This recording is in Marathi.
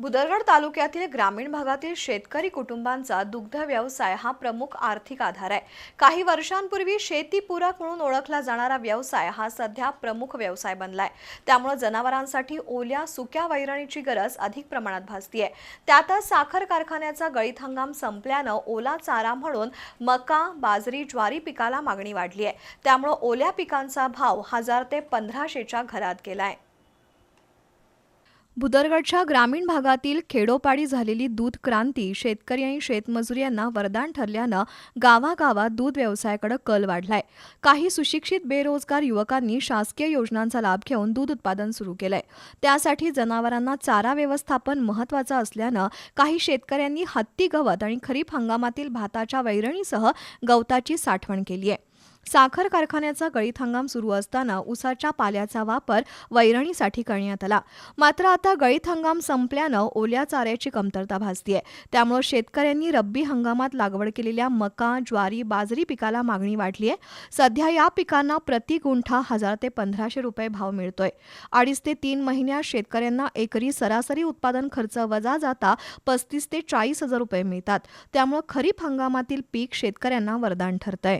भुदरगड तालुक्यातील ग्रामीण भागातील शेतकरी कुटुंबांचा दुग्ध व्यवसाय हा प्रमुख आर्थिक आधार आहे. काही वर्षांपूर्वी शेतीपूरक म्हणून ओळखला जाणारा व्यवसाय हा सध्या प्रमुख व्यवसाय बनलाय. त्यामुळे जनावरांसाठी ओल्या सुक्या वैरणीची गरज अधिक प्रमाणात भासतीये. त्यातच साखर कारखान्याचा गळीत हंगाम संपल्यानं ओला चारा म्हणून मका बाजरी ज्वारी पिकाला मागणी वाढली आहे त्यामुळे ओल्या पिकांचा भाव हजार ते पंधराशेच्या घरात गेलाय. भुदरगडच्या ग्रामीण भागातील खेडोपाडी झालेली दूध क्रांती शेतकरी आणि शेतमजूर यांना वरदान ठरल्यानं गावागावात दूध व्यवसायाकडे कल वाढलाय. काही सुशिक्षित बेरोजगार युवकांनी शासकीय योजनांचा लाभ घेऊन दूध उत्पादन सुरू केलंय. त्यासाठी जनावरांना चारा व्यवस्थापन महत्वाचं असल्यानं काही शेतकऱ्यांनी हत्ती गवत आणि खरीप हंगामातील भाताच्या वैरणीसह गवताची साठवण केली आहे. साखर कारखान्याचा गळीत हंगाम सुरू असताना उसाच्या पाल्याचा वापर वैरणीसाठी करण्यात आला. मात्र आता गळीत हंगाम संपल्यानं ओल्या चाऱ्याची कमतरता भासतीये. त्यामुळे शेतकऱ्यांनी रब्बी हंगामात लागवड केलेल्या मका ज्वारी बाजरी पिकाला मागणी वाढली आहे सध्या या पिकांना प्रति गुंठा हजार ते पंधराशे रुपये भाव मिळतोय. अडीच ते तीन महिन्यात शेतकऱ्यांना एकरी सरासरी उत्पादन खर्च वजा जाता पस्तीस ते चाळीस हजार रुपये मिळतात. त्यामुळे खरीप हंगामातील पीक शेतकऱ्यांना वरदान ठरतंय.